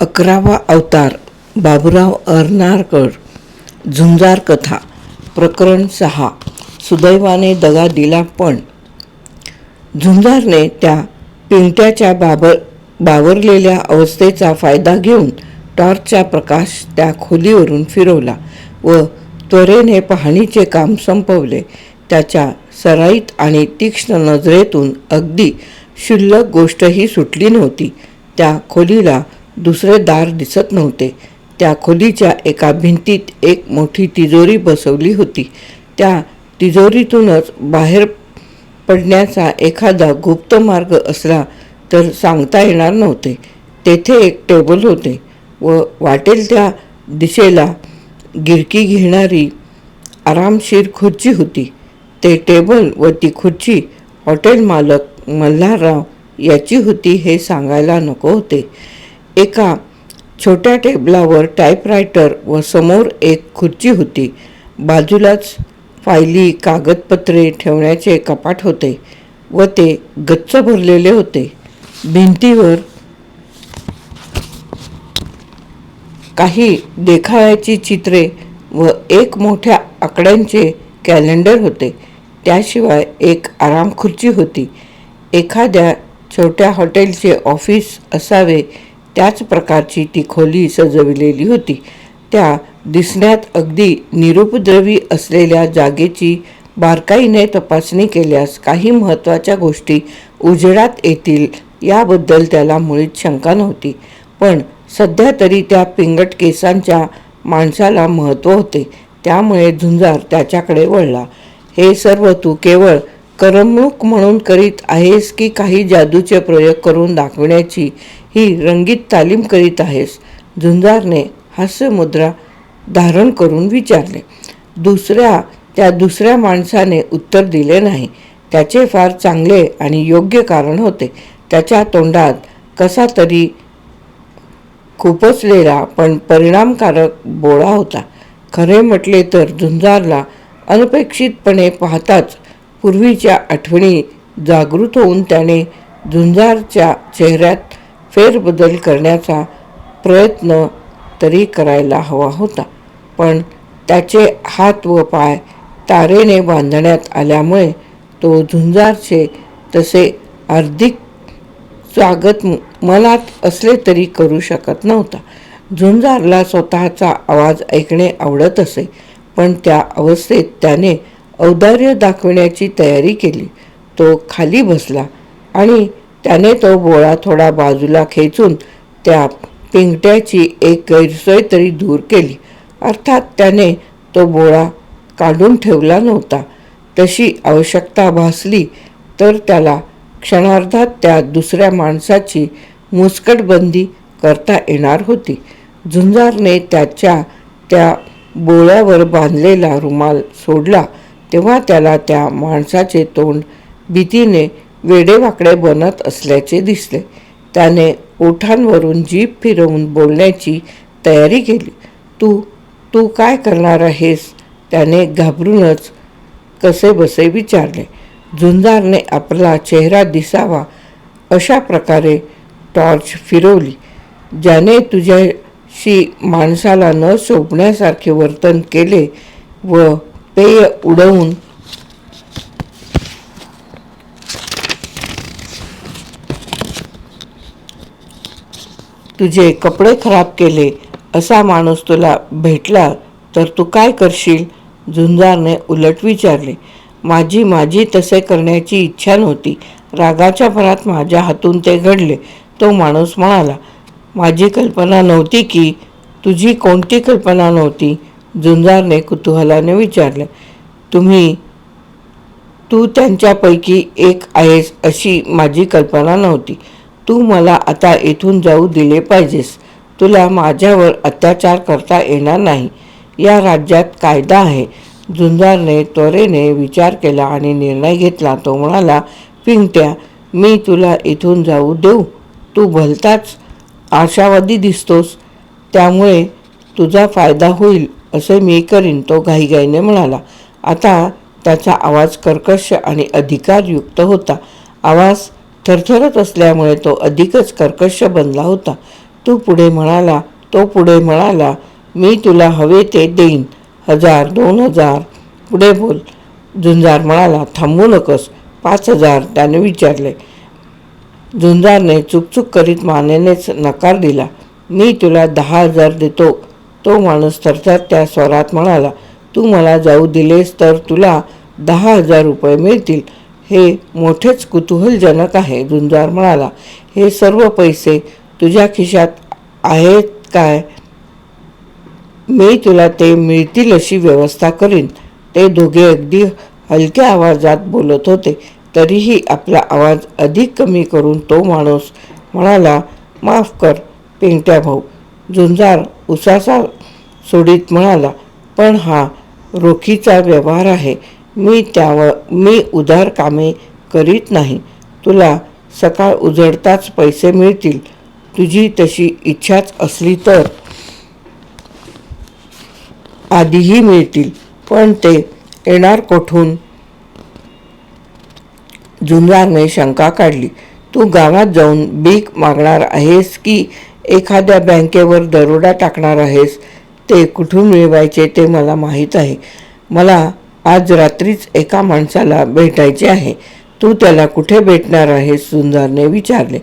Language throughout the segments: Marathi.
अकरावा अवतार बाबुराव अर्नारकर झुंजार कथा प्रकरण सहा सुदैवाने दगा दिला पण. झुंजारने त्या पिंट्याच्या बाबर बावरलेल्या अवस्थेचा फायदा घेऊन टॉर्चचा प्रकाश त्या खोलीवरून फिरवला व त्वरेने पाहणीचे काम संपवले. त्याच्या सराईत आणि तीक्ष्ण नजरेतून अगदी क्षुल्लक गोष्टही सुटली नव्हती. त्या खोलीला दुसरे दार दिसत नव्हते. त्या खोलीच्या एका भिंतीत एक मोठी तिजोरी बसवली होती. त्या तिजोरीतूनच बाहेर पडण्याचा एखादा गुप्त मार्ग असला तर सांगता येणार नव्हते. तेथे एक टेबल होते व वाटेल त्या दिशेला गिरकी घेणारी आरामशीर खुर्ची होती. ते टेबल व ती खुर्ची हॉटेल मालक मल्हारराव याची होती हे सांगायला नको होते. एका छोट्या टेबलावर टाईपरायटर व समोर एक खुर्ची होती. बाजूलाच फायली कागदपत्रे ठेवण्याचे कपाट होते व ते गच्च भरलेले होते. भिंतीवर काही देखाव्याची चित्रे व एक मोठ्या आकड्यांचे कॅलेंडर होते. त्याशिवाय एक आराम खुर्ची होती. एखाद्या छोट्या हॉटेलचे ऑफिस असावे त्याच प्रकारची ती खोली सजविलेली होती. त्या दिसण्यात अगदी निरुपद्रवी असलेल्या जागेची बारकाईने तपासणी केल्यास काही महत्त्वाच्या गोष्टी उजेडात येतील याबद्दल त्याला मुळीच शंका नव्हती. पण सध्या तरी त्या पिंगट केसांच्या माणसाला महत्त्व होते. त्यामुळे झुंजार त्याच्याकडे वळला. हे सर्व तू केवळ करमणूक म्हणून करीत आहेस की काही जादूचे प्रयोग करून दाखविण्याची ही रंगीत तालीम करीत आहेस? झुंजारने हास्यमुद्रा धारण करून विचारले. दुसऱ्या त्या दुसऱ्या माणसाने उत्तर दिले नाही. त्याचे फार चांगले आणि योग्य कारण होते. त्याच्या तोंडात कसा तरी खुपसलेला पण परिणामकारक बोळा होता. खरे म्हटले तर झुंजारला अनपेक्षितपणे पाहताच पूर्वीच्या आठवणी जागृत होऊन त्याने झुंजारच्या चेहऱ्यात फेरबदल करण्याचा प्रयत्न तरी करायला हवा होता. पण त्याचे हात व पाय तारेने बांधण्यात आल्यामुळे तो झुंजारचे तसे हार्दिक स्वागत मनात असले तरी करू शकत नव्हता. झुंजारला स्वतःचा आवाज ऐकणे आवडत असे पण त्या अवस्थेत त्याने औदार्य दाखविण्याची तयारी केली. तो खाली बसला आणि त्याने तो बोळा थोडा बाजूला खेचून त्या पिंगट्याची एक गैरसोय तरी दूर केली. अर्थात त्याने तो बोळा काढून ठेवला नव्हता. तशी आवश्यकता भासली तर त्याला क्षणार्धात त्या दुसऱ्या माणसाची मुस्कटबंदी करता येणार होती. झुंजारने त्याच्या त्या बोळ्यावर बांधलेला रुमाल सोडला तेव्हा त्याला त्या माणसाचे तोंड भीतीने वेडेवाकडे बनत असल्याचे दिसले. त्याने ओठांवरून जीभ फिरवून बोलण्याची तयारी केली. तू तू काय करणार आहेस? त्याने घाबरूनच कसे बसे विचारले. झुंजारने आपला चेहरा दिसावा अशा प्रकारे टॉर्च फिरवली ज्याने तुझ्याशी माणसाला न शोभण्यासारखे वर्तन केले व पेय उडवून. तुझे कपडे खराब केले असा माणूस तुला भेटला तर तू काय करशील? झुंजारने उलट विचारले. माझी माझी तसे करण्याची इच्छा नव्हती. रागाच्या भरात माझ्या हातून ते घडले. तो माणूस म्हणाला माझी कल्पना नव्हती की तुझी कोणती कल्पना नव्हती? झुंजारने कुतूहलाने विचारले तुम्ही तू त्यांच्यापैकी एक आहेस अशी माझी कल्पना नव्हती. तू मला आता इथून जाऊ दिले पाहिजेस. तुला माझ्यावर अत्याचार करता येणार नाही. या राज्यात कायदा आहे. झुंजारने त्वरेने विचार केला आणि निर्णय घेतला. तो म्हणाला पिंगट्या मी तुला इथून जाऊ देऊ. तू भलताच आशावादी दिसतोस. त्यामुळे तुझा फायदा होईल. असे मी करीन तो घाईघाईने म्हणाला. आता त्याचा आवाज कर्कश आणि अधिकारयुक्त होता. आवाज थरथरत असल्यामुळे तो अधिकच कर्कश बनला होता. तू पुढे म्हणाला तो पुढे म्हणाला मी तुला हवे ते देईन. हजार दोन हजार. पुढे बोल. झुंजार म्हणाला थांबू नकोस. पाच हजार त्याने विचारले. झुंजारने चुकचुक करीत मानेनेच नकार दिला. मी तुला दहा हजार देतो. तो माणूस थरथर त्या स्वरात म्हणाला तू मला जाऊ दिलेस तर तुला दहा हजार रुपये मिळतील. हे मोठेच कुतूहलजनक आहे झुंजार म्हणाला. हे सर्व पैसे तुझ्या खिशात आहेत काय? मी तुला ते मिळतील अशी व्यवस्था करीन. ते दोघे अगदी हलक्या आवाजात बोलत होते. तरीही आपला आवाज अधिक कमी करून तो माणूस म्हणाला माफ कर पिंट्या भाऊ. झुंजार उसासा सोडीत म्हणाला पण हा रोखीचा व्यवहार आहे. मी त्यावर मी उधार कामे करीत नाही. तुला सकाळ उजडताच पैसे मिळतील. तुझी तशी इच्छाच असली तर आधीही मिळतील. पण ते येणार कोठून? झुंजारने शंका काढली. तू गावात जाऊन भीक मागणार आहेस की एखाद्या बँकेवर दरोडा टाकणार आहेस ते कुठून मिळवायचे ते मला माहीत आहे. मला आज रात्रीच एका माणसाला भेटायचे आहे. तू त्याला कुठे भेटणार आहेस? झुंजारने विचारले.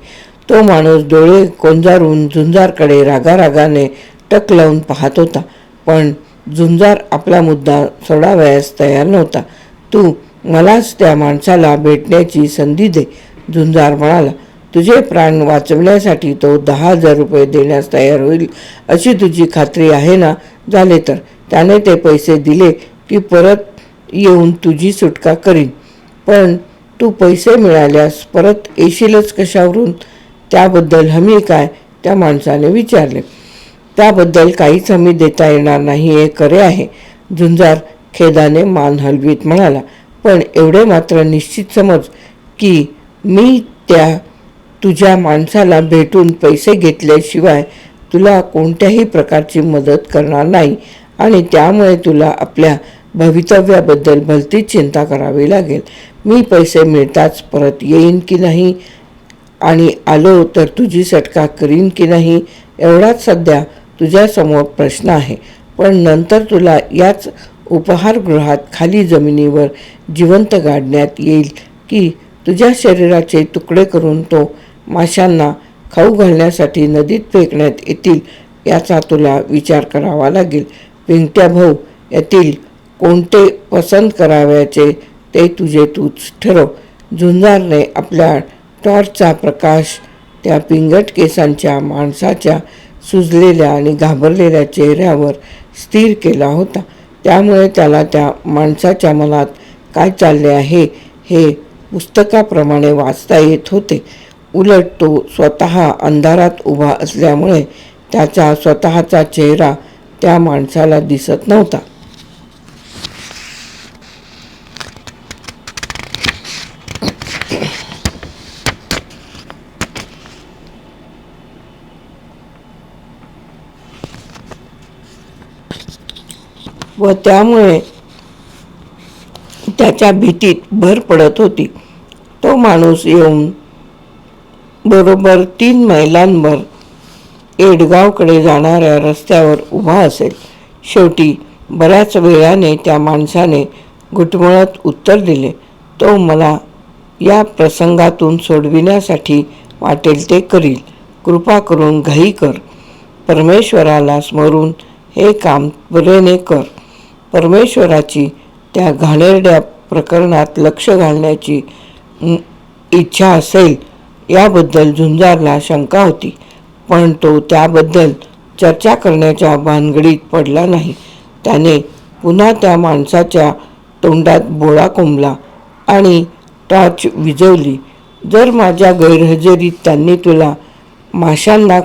तो माणूस डोळे कोंजारून झुंजारकडे रागारागाने टक लावून पाहत होता. पण झुंजार आपला मुद्दा सोडावयास तयार नव्हता. तू मलाच त्या माणसाला भेटण्याची संधी दे झुंजार म्हणाला. तुझे प्राण वाचवण्यासाठी तो दहा हजार रुपये देण्यास तयार होईल अशी तुझी खात्री आहे ना? झाले तर. त्याने ते पैसे दिले की परत येऊन तुझी सुटका करीन. पण तू पैसे मिळाल्यास परत येशीलच कशावरून? त्याबद्दल हमी काय? त्या माणसाने विचारले. त्याबद्दल काहीच हमी देता येणार नाही हे खरे आहे. झुंजार खेदाने मान हलवीत म्हणाला. पण एवढे मात्र निश्चित समज की मी त्या तुझ्या माणसाला भेटून पैसे घेतल्याशिवाय तुला कोणत्याही प्रकारची मदत करणार नाही आणि त्यामुळे तुला आपल्या भवितव्याबद्दल भलतीच चिंता करावी लागेल. मी पैसे मिळताच परत येईन की नाही? आणि आलो तर तुझी सटका करीन की नाही? एवढाच सध्या तुझ्यासमोर प्रश्न आहे. पण नंतर तुला याच उपहारगृहात खाली जमिनीवर जिवंत गाडण्यात येईल की तुझ्या शरीराचे तुकडे करून तो माशांना खाऊ घालण्यासाठी नदीत फेकण्यात येतील याचा तुला विचार करावा लागेल. पिंगट्या भाऊ यातील कोणते पसंत करावयाचे ते तुझे तूच ठरव. झुंजारने आपल्या टॉर्चचा प्रकाश त्या पिंगट केसांच्या माणसाच्या सुजलेल्या आणि घाबरलेल्या चेहऱ्यावर स्थिर केला होता. त्यामुळे त्याला त्या माणसाच्या मनात काय चालले आहे हे पुस्तकाप्रमाणे वाचता येत होते. उलट तो स्वतः अंधारात उभा असल्यामुळे त्याचा स्वतःचा चेहरा त्या माणसाला दिसत नव्हता. व त्यामुळे त्याच्या भीतीत भर पडत होती. तो माणूस येऊन बरोबर तीन मैलांवर एडगावकडे जाणाऱ्या रस्त्यावर उभा असेल. शेवटी बऱ्याच वेळाने त्या माणसाने घुटमळत उत्तर दिले. तो मला या प्रसंगातून सोडविण्यासाठी वाटेल ते करील. कृपा करून घाई कर. परमेश्वराला स्मरून हे काम बरेने कर. परमेश्वराची त्या घाणेरड्या प्रकरणात लक्ष घालण्याची इच्छा असेल याबद्दल झुंजारला शंका होती पण तो त्याबद्दल चर्चा करण्याच्या भानगडीत पडला नाही. त्याने पुन्हा त्या माणसाच्या तोंडात बोळा कोंबला आणि टॉर्च विझवली. जर माझ्या गैरहजेरीत त्यांनी तुला माशांना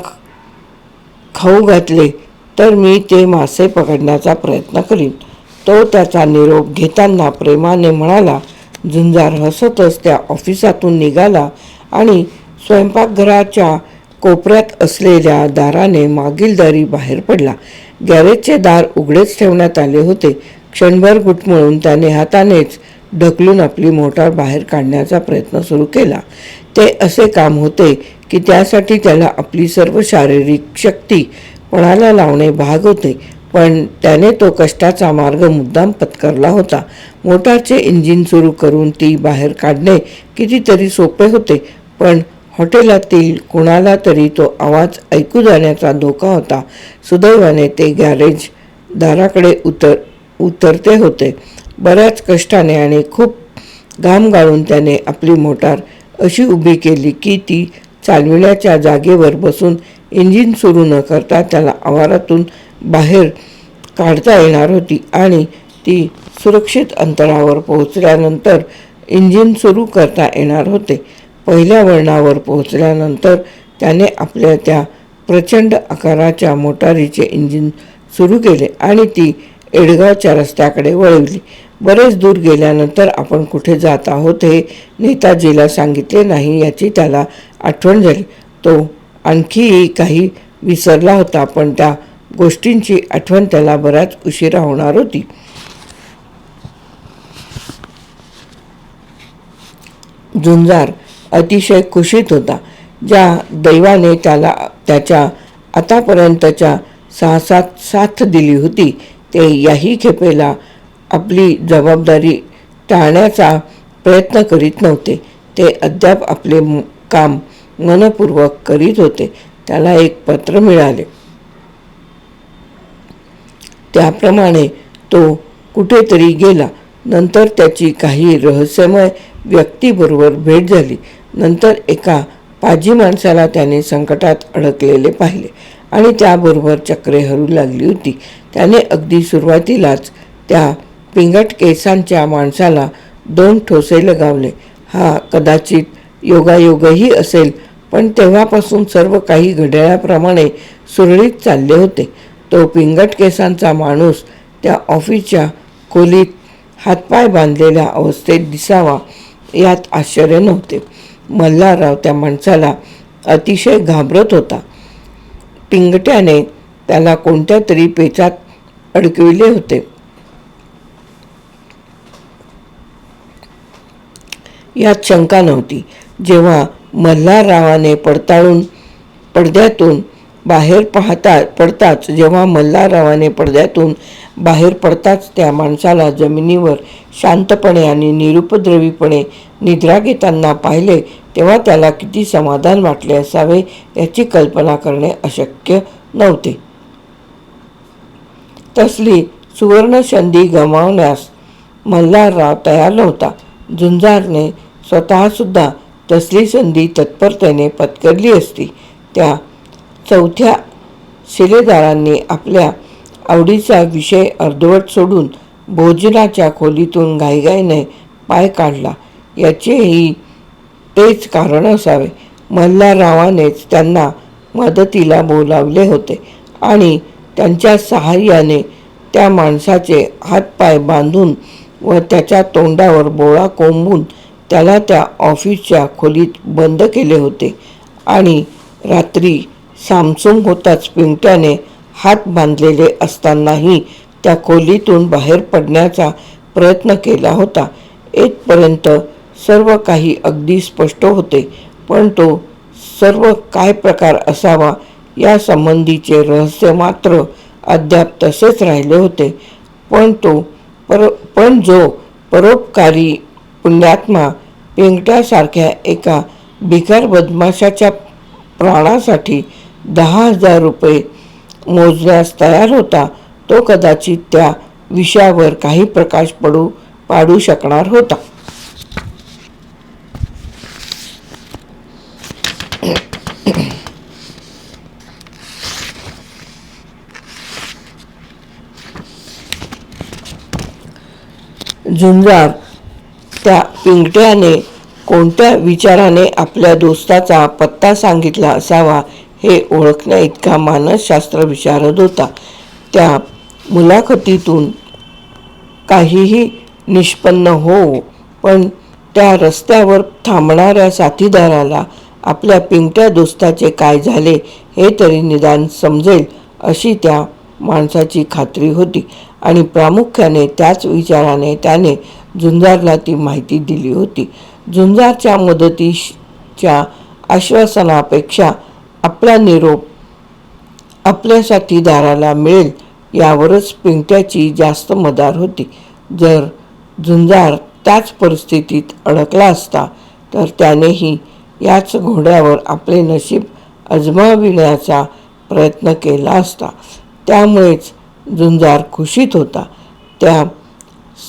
खाऊ घातले तर मी ते मासे पकडण्याचा प्रयत्न करीन. तो त्याचा निरोप घेताना प्रेमाने म्हणाला झुंजार हसतच त्या ऑफिसातून निघाला आणि स्वयंपाकघराच्या कोपऱ्यात असलेल्या दाराने मागील दारी बाहेर पडला. गॅरेजचे दार उघडेच ठेवण्यात आले होते. क्षणभर गुटमळून त्याने हातानेच ढकलून आपली मोटार बाहेर काढण्याचा प्रयत्न सुरू केला. ते असे काम होते की त्यासाठी त्याला आपली सर्व शारीरिक शक्ती पणाला लावणे भाग होते पण त्याने तो कष्टाचा मार्ग मुद्दाम पत्करला होता. मोटारचे इंजिन सुरू करून ती बाहेर काढणे कितीतरी सोपे होते पण हॉटेलातील कोणाला तरी तो आवाज ऐकू जाण्याचा धोका होता. सुदैवाने ते गॅरेज दाराकडे उतर उतरते होते. बऱ्याच कष्टाने आणि खूप घाम गाळून त्याने आपली मोटार अशी उभी केली की ती चालविण्याच्या जागेवर बसून इंजिन सुरू न करता त्याला आवारातून बाहेर काढता येणार होती आणि ती सुरक्षित अंतरावर पोहोचल्यानंतर इंजिन सुरू करता येणार होते. पहिल्या वळणावर पोहोचल्यानंतर त्याने आपल्या त्या प्रचंड आकाराच्या मोटारीचे इंजिन सुरू केले आणि ती एडगावच्या रस्त्याकडे वळवली. बरेच दूर गेल्यानंतर आपण कुठे जात आहोत हे नेताजीला सांगितले नाही याची त्याला आठवण झाली. तो आणखीही काही विसरला होता पण त्या गोष्टींची आठवण त्याला बराच उशिरा होणार होती. झुंजार अतिशय खुशीत होता. ज्या दैवाने त्याला त्याच्या आतापर्यंतच्या साहसात साथ दिली होती ते याही खेपेला आपली जबाबदारी टाळण्याचा प्रयत्न करीत नव्हते. ते अद्याप आपले काम मनपूर्वक करीत होते. त्याला एक पत्र मिळाले. त्याप्रमाणे तो कुठेतरी गेला. नंतर त्याची काही रहस्यमय व्यक्तीबरोबर भेट झाली. नंतर एका पाजी माणसाला त्याने संकटात अडकलेले पाहिले आणि त्याबरोबर चक्रे हरू लागली होती. त्याने अगदी सुरुवातीलाच त्या पिंगट केसांच्या माणसाला दोन ठोसे लगावले. हा कदाचित योगायोगही असेल पण तेव्हापासून सर्व काही घड्याळाप्रमाणे सुरळीत चालले होते. तो पिंगट केसांचा माणूस त्या ऑफिसच्या खोलीत हातपाय बांधलेल्या अवस्थेत दिसावा यात आश्चर्य नव्हते. मल्हारराव त्या माणसाला अतिशय घाबरत होता. पिंगट्याने त्याला कोणत्या तरी पेचात अडकविले होते. यात शंका नव्हती. जेव्हा मल्हाररावाने पडताळून पडद्यातून बाहेर पाहता पडताच जेव्हा मल्हाररावाने पडद्यातून बाहेर पडताच त्या माणसाला जमिनीवर शांतपणे आणि निरुपद्रवीपणे निद्रा घेताना पाहिले तेव्हा त्याला किती समाधान वाटले असावे याची कल्पना करणे अशक्य नव्हते. तसली सुवर्णसंधी गमावण्यास मल्हारराव तयार नव्हता. झुंजारने स्वतःसुद्धा तसली संधी तत्परतेने पत्करली असती. त्या चौथ्या शिलेदारांनी आपल्या आवडीचा विषय अर्धवट सोडून भोजनाच्या खोलीतून घाईघाईने पाय काढला. याचेही तेच कारण असावे. मल्हाररावानेच त्यांना मदतीला बोलावले होते आणि त्यांच्या सहाय्याने त्या माणसाचे हातपाय बांधून व त्याच्या तोंडावर बोळा कोंबून त्याला त्या ऑफिसच्या खोलीत बंद केले होते आणि रात्री सामसूम होताच पिंट्याने हात बांधलेले असतानाही त्या खोलीतून बाहेर पडण्याचा प्रयत्न केला होता. येथपर्यंत सर्व काही अगदी स्पष्ट होते पण तो सर्व काय प्रकार असावा या संबंधीचे रहस्य मात्र अद्याप तसेच राहिले होते. पण तो पर पण जो परोपकारी पुण्यात्मा पेंगट्यासारख्या एका भिकार बदमाशाच्या प्राणासाठी दहा हजार रुपये मोजण्यास तयार होता तो कदाचित त्या विषयावर काही प्रकाश पडू पाडू शकणार होता. झुंजार त्या पिंगट्याने कोणत्या विचाराने आपल्या दोस्ताचा पत्ता सांगितला असावा हे ओळखण्या इतका मानसशास्त्र विशारद होता. त्या मुलाखतीतून काहीही निष्पन्न हो पण त्या रस्त्यावर थांबणाऱ्या साथीदाराला आपल्या पिंगट्या दोस्ताचे काय झाले हे तरी निदान समजेल अशी त्या माणसाची खात्री होती आणि प्रामुख्याने त्याच विचाराने त्याने झुंजारला ती माहिती दिली होती. झुंजारच्या मदतीच्या आश्वासनापेक्षा आपला निरोप आपल्या साथीदाराला मिळेल यावरच पिंट्याची जास्त मदार होती. जर झुंजार त्याच परिस्थितीत अडकला असता तर त्यानेही याच घोड्यावर आपले नशीब अजमाविण्याचा प्रयत्न केला असता. त्यामुळेच झुंजार खुशीत होता. त्या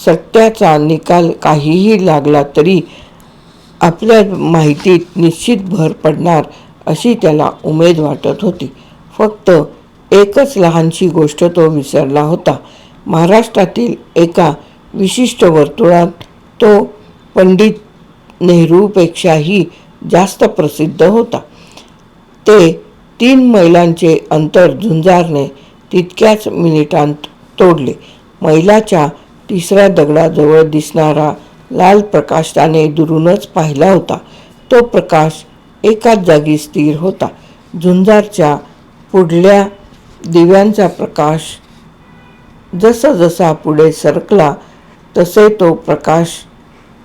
सत्याचा निकाल काहीही लागला तरी आपल्या माहितीत निश्चित भर पडणार अशी त्याला उमेद वाटत होती. फक्त एकच लहानशी गोष्ट तो विसरला होता. महाराष्ट्रातील एका विशिष्ट वर्तुळात तो पंडित नेहरूपेक्षाही जास्त प्रसिद्ध होता. ते तीन मैलांचे अंतर झुंजारने तितक्याच मिनिटांत तोडले. मैलाच्या तिसऱ्या दगडाजवळ दिसणारा लाल प्रकाश त्याने दुरूनच पाहिला होता. तो प्रकाश एकाच जागी स्थिर होता. झुंजारच्या पुढल्या दिव्यांचा प्रकाश जसा जसा पुढे सरकला तसे तो प्रकाश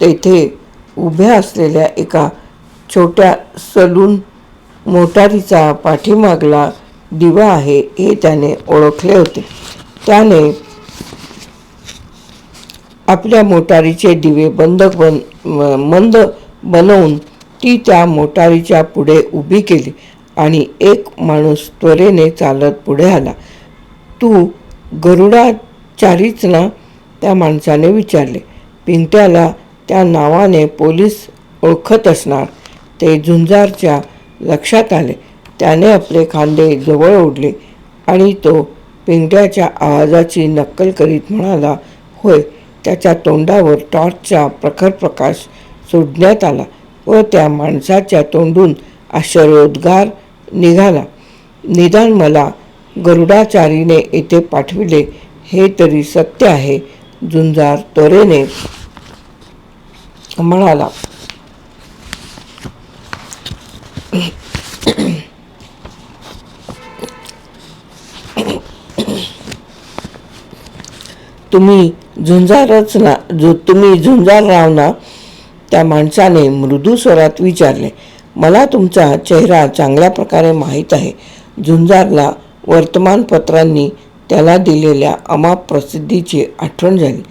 तेथे उभ्या असलेल्या एका छोट्या सलून मोटारीचा पाठीमागला दिवा आहे हे त्याने ओळखले होते. त्याने आपल्या मोटारीचे दिवे बंद बन मंद बनवून ती त्या मोटारीच्या पुढे उभी केली आणि एक माणूस त्वरेने चालत पुढे आला. तू गरुडाचारीच ना त्या माणसाने विचारले. पिंट्याला त्या नावाने पोलीस ओळखत असणार. ते झुंजारच्या लक्षात आले. त्याने आपले खांदे जवळ ओढले आणि तो पिंगड्याच्या आवाजाची नक्कल करीत म्हणाला होय त्याच्या तोंडावर टॉर्चचा प्रखर प्रकाश सोडण्यात आला व त्या माणसाच्या तोंडून आश्चर्योद्गार निघाला. निदान मला गरुडाचारीने येथे पाठविले हे तरी सत्य आहे झुंजार त्वरेने म्हणाला. तुम्ही झुंजारच ना जो तुम्ही झुंजारराव ना त्या माणसाने मृदू स्वरात विचारले मला तुमचा चेहरा चांगल्या प्रकारे माहीत आहे. झुंजारला वर्तमानपत्रांनी त्याला दिलेल्या अमाप प्रसिद्धीची आठवण झाली.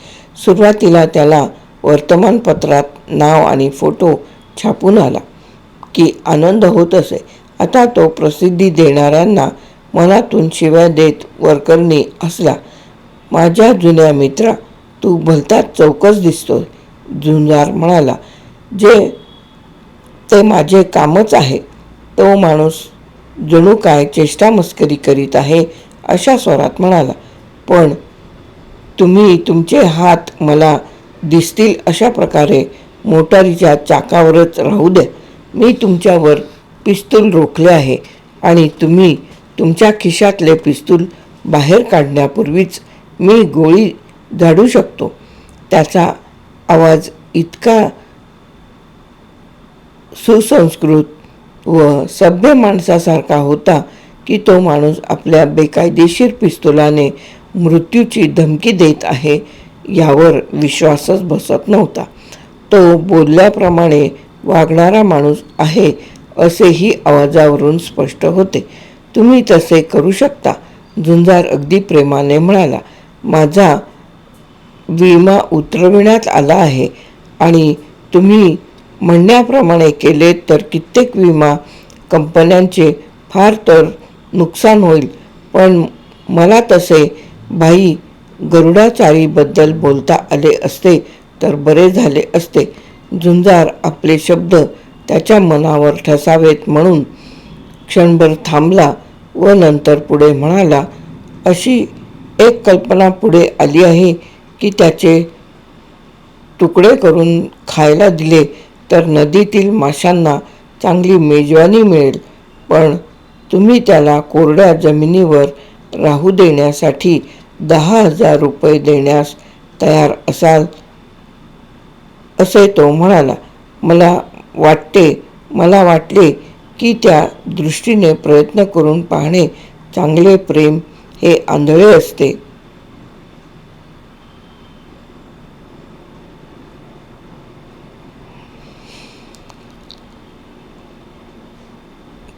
सुरुवातीला त्याला वर्तमानपत्रात नाव आणि फोटो छापून आला की आनंद होत असे. आता तो प्रसिद्धी देणाऱ्यांना मनातून शिव्या देत वरकरणी असला माझ्या जुन्या मित्रा तू भलताच चौकस दिसतोय जुंजार म्हणाला. जे ते माझे कामच आहे. तो माणूस जणू काय चेष्टा मस्करी करीत आहे अशा स्वरात म्हणाला. पण तुम्ही तुमचे हात मला दिसतील अशा प्रकारे मोटारीच्या चाकावरच राहू द्या. मी तुमच्यावर पिस्तूल रोखले आहे आणि तुम्ही तुमच्या खिशातले पिस्तूल बाहेर काढण्यापूर्वीच मी गोळी झाडू शकतो. त्याचा आवाज इतका सुसंस्कृत व सभ्य माणसासारखा होता की तो माणूस आपल्या बेकायदेशीर पिस्तुलाने मृत्यूची धमकी देत आहे यावर विश्वासच बसत नव्हता. तो बोलल्याप्रमाणे वागणारा माणूस आहे असेही आवाजावरून स्पष्ट होते. तुम्ही तसे करू शकता झुंजार अगदी प्रेमाने म्हणाला. माझा विमा उतरविण्यात आला आहे आणि तुम्ही म्हणण्याप्रमाणे केले तर कित्येक विमा कंपन्यांचे फार तर नुकसान होईल. पण मला तसे भाई गरुडाचारीबद्दल बोलता आले असते तर बरे झाले असते. झुंजार आपले शब्द त्याच्या मनावर ठसावेत म्हणून क्षणभर थांबला व नंतर पुढे म्हणाला अशी एक कल्पना पुढे आली आहे की त्याचे तुकडे करून खायला दिले तर नदीतील माशांना चांगली मेजवानी मिळेल. पण तुम्ही त्याला कोरड्या जमिनीवर राहू देण्यासाठी दहा हजार रुपये देण्यास तयार असाल असे तो म्हणाला. मला वाटते मला वाटले की त्या दृष्टीने प्रयत्न करून पाहणे चांगले प्रेम हे आंधळे असते.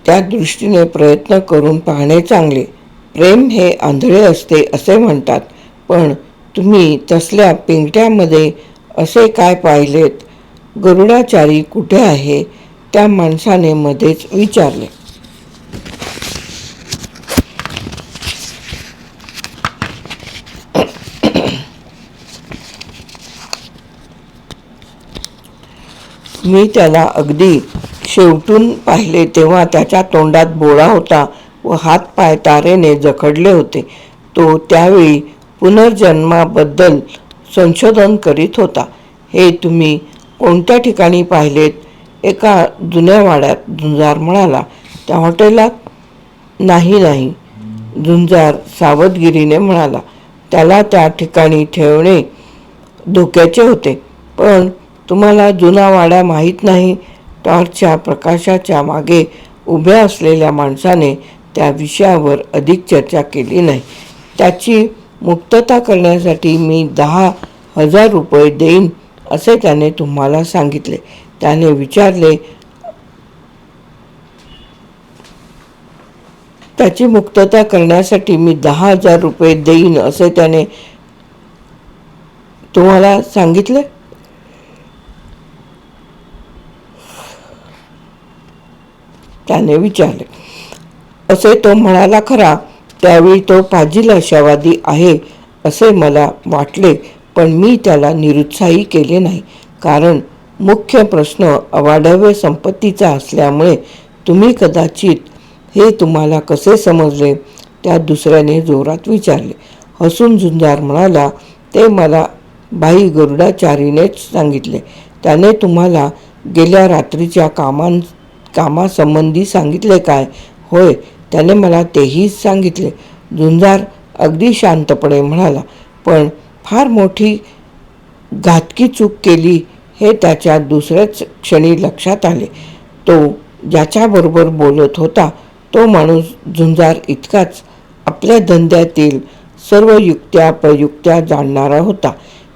त्या दृष्टीने प्रयत्न करून पाहणे चांगले. प्रेम हे आंधळे असते असे म्हणतात पण तुम्ही तसल्या पिंगट्यामध्ये असे काय पाहिलेत? गरुडाचारी कुठे आहे? त्या माणसाने मध्येच विचारले. मी त्याला अगदी शेवटून पाहिले तेव्हा त्याच्या तोंडात बोळा होता व हातपाय तारेने जखडले होते. तो त्यावेळी पुनर्जन्माबद्दल संशोधन करीत होता. हे तुम्ही कोणत्या ठिकाणी पाहिलेत? एका जुन्या वाड्यात झुंजार म्हणाला. त्या हॉटेलात? नाही नाही झुंजार सावधगिरीने म्हणाला. त्याला त्या ठिकाणी ठेवणे धोक्याचे होते. पण तुम्हाला जुना वाडा माहीत नाही टॉर्चच्या प्रकाशाच्या मागे उभ्या असलेल्या माणसाने त्या विषयावर अधिक चर्चा केली नाही. त्याची मुक्तता करण्यासाठी मी दहा हजार रुपये देईन असे त्याने तुम्हाला सांगितले. त्याने विचारले त्याची मुक्तता करण्यासाठी मी दहा हजार रुपये देईन असे त्याने तुम्हाला सांगितले? त्याने विचारले. असे तो म्हणाला खरा त्यावेळी तो फाजील आशावादी आहे असे मला वाटले पण मी त्याला निरुत्साही केले नाही. कारण मुख्य प्रश्न अवाढव्य संपत्तीचा असल्यामुळे तुम्ही कदाचित हे तुम्हाला कसे समजले? त्या दुसऱ्याने जोरात विचारले. हसून झुंजार म्हणाला ते मला बाई गरुडाचारीनेच सांगितले. त्याने तुम्हाला गेल्या रात्रीच्या कामां कामासंबंधी सांगितले काय? होय त्याने मला तेही सांगितले. झुंजार अगदी शांतपणे म्हणाला पण फार मोठी घातकी चूक केली हे त्याच्या दुसऱ्याच क्षणी लक्षात आले. तो ज्याच्याबरोबर बोलत होता तो माणूस झुंजार इतकाच आपल्या धंद्यातील सर्व युक्त्या प्रयुक्त्या जाणणारा होता.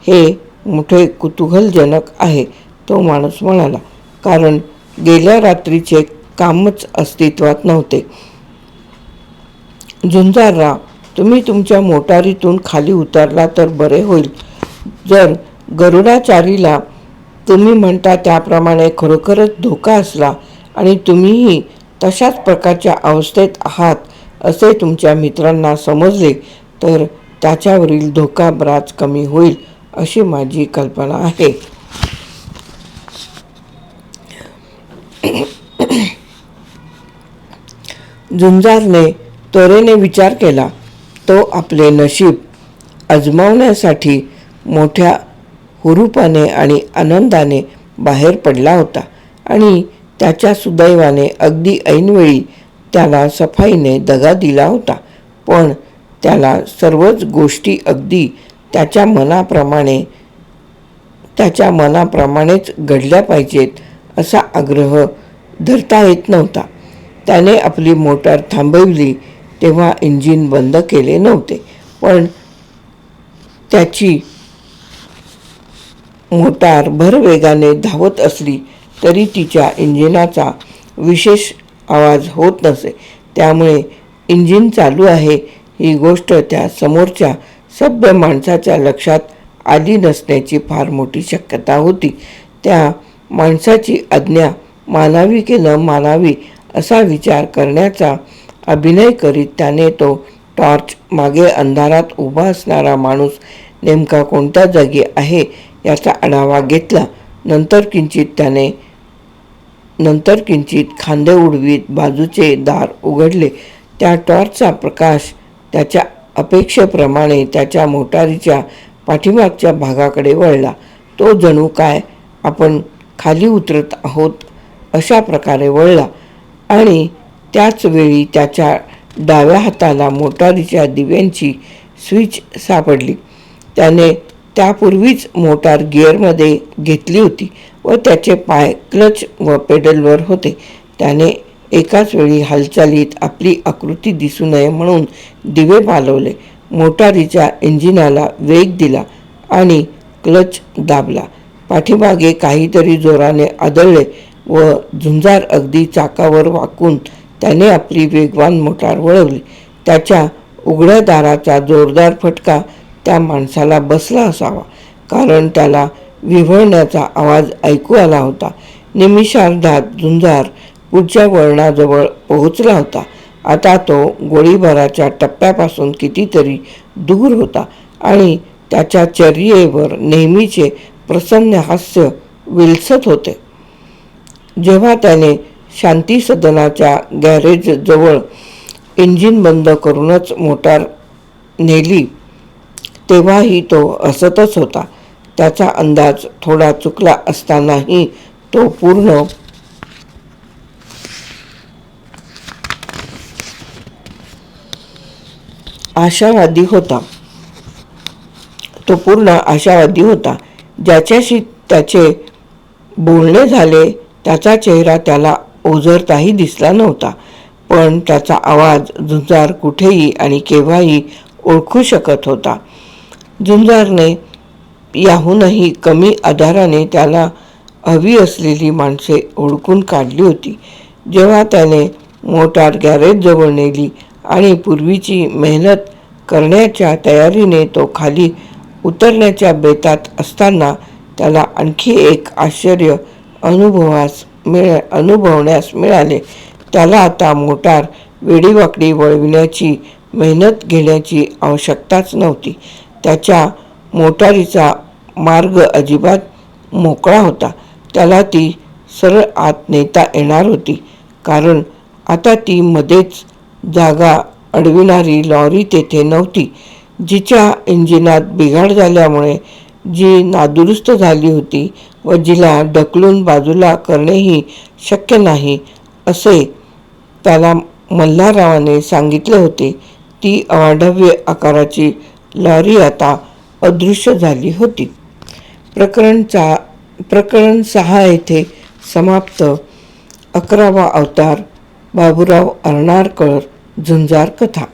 हे मोठे कुतूहलजनक आहे तो माणूस म्हणाला. कारण गेल्या रात्रीचे कामच अस्तित्वात नव्हते. झुंजारराव तुम्ही तुमच्या मोटारीतून खाली उतरला तर बरे होईल. जर गरुडाचारीला तुम्ही म्हणता त्याप्रमाणे खरोखरच धोका असला आणि तुम्हीही तशाच प्रकारच्या अवस्थेत आहात असे तुमच्या मित्रांना समजले तर त्याच्यावरील धोका बराच कमी होईल अशी माझी कल्पना आहे. झुंजारने त्वरेने विचार केला तो आपले नशीब अजमावण्यासाठी मोठ्या हुरूपाने आणि आनंदाने बाहेर पडला होता आणि त्याच्या सुदैवाने अगदी ऐनवेळी त्याला सफाईने दगा दिला होता. पण त्याला सर्वच गोष्टी अगदी त्याच्या मनाप्रमाणे त्याच्या मनाप्रमाणेच घडल्या पाहिजेत असा आग्रह धरता येत नव्हता. त्याने आपली मोटार थांबवली तेव्हा इंजिन बंद केले नव्हते. पण त्याची मोटार भरवेगाने धावत असली तरी तिच्या इंजिनाचा विशेष आवाज होत नसे. त्यामुळे इंजिन चालू आहे ही गोष्ट त्या समोरच्या सभ्य माणसाच्या लक्षात आली नसण्याची फार मोठी शक्यता होती. त्या माणसाची आज्ञा मानावी की न मानावी असा विचार करण्याचा अभिनय करीत त्याने तो टॉर्च मागे अंधारात उभा असणारा माणूस नेमका कोणत्या जागी आहे याचा आढावा घेतला. नंतर किंचित त्याने नंतर किंचित खांदे उडवीत बाजूचे दार उघडले. त्या टॉर्चचा प्रकाश त्याच्या अपेक्षेप्रमाणे त्याच्या मोटारीच्या पाठीमागच्या भागाकडे वळला. तो जणू काय आपण खाली उतरत आहोत अशा प्रकारे वळला. आणि त्याचवेळी त्याच्या डाव्या हाताला मोटारीच्या दिव्यांची स्विच सापडली. त्याने त्यापूर्वीच मोटार गिअरमध्ये घेतली होती व त्याचे पाय क्लच व पेडलवर होते. त्याने एकाच वेळी हालचालीत आपली आकृती दिसू नये म्हणून दिवे पालवले मोटारीच्या इंजिनाला वेग दिला आणि क्लच दाबला. पाठीमागे काहीतरी जोराने आदळले व झुंजार अगदी चाकावर वाकून त्याने आपली वेगवान मोटार वळवली. त्याच्या उघड्या दाराचा जोरदार फटका त्या माणसाला बसला असावा कारण त्याला विव्हळण्याचा आवाज ऐकू आला होता. निमिषार्धात झुंजार पुढच्या वळणाजवळ पोहोचला होता. आता तो गोळीबाराच्या टप्प्यापासून कितीतरी दूर होता आणि त्याच्या चर्येवर नेहमीचे प्रसन्न हास्य विलसत होते. जेव्हा त्याने शांती सदनाच्या गॅरेजजवळ इंजिन बंद करूनच मोटार नेली तेव्हाही तो हसतच होता. त्याचा अंदाज थोडा चुकला असतानाही तो पूर्ण आशावादी होता. तो पूर्ण आशावादी होता. ज्याच्याशी त्याचे बोलणे झाले त्याचा चेहरा त्याला ओझरताही दिसला नव्हता. पण त्याचा आवाज झुंजार कुठेही आणि केव्हाही ओळखू शकत होता. झुंजारने याहूनही कमी आधाराने त्याला हवी असलेली माणसे ओळखून काढली होती. जेव्हा त्याने मोटार गॅरेजजवळ नेली आणि पूर्वीची मेहनत करण्याच्या तयारीने तो खाली उतरण्याच्या बेतात असताना त्याला आणखी एक आश्चर्य अनुभवास मिळ अनुभवण्यास मिळाले. त्याला आता मोटार वेडीवाकडी वळविण्याची मेहनत घेण्याची आवश्यकताच नव्हती. त्याच्या मोटारीचा मार्ग अजिबात मोकळा होता. त्याला ती सरळ आत नेता येणार होती कारण आता ती मध्येच जागा अडविणारी लॉरी तेथे नव्हती. जिच्या इंजिनात बिघाड झाल्यामुळे जी नादुरुस्त झाली होती व जिला ढकलून बाजूला करणेही शक्य नाही असे त्याला मल्हाररावाने सांगितले होते. ती अवाढव्य आकाराची लॉरी आता अदृश्य झाली होती. प्रकरण चा प्रकरण सहा येथे समाप्त. अकरावा अवतार बाबुराव अर्णारकर झुंजार कथा.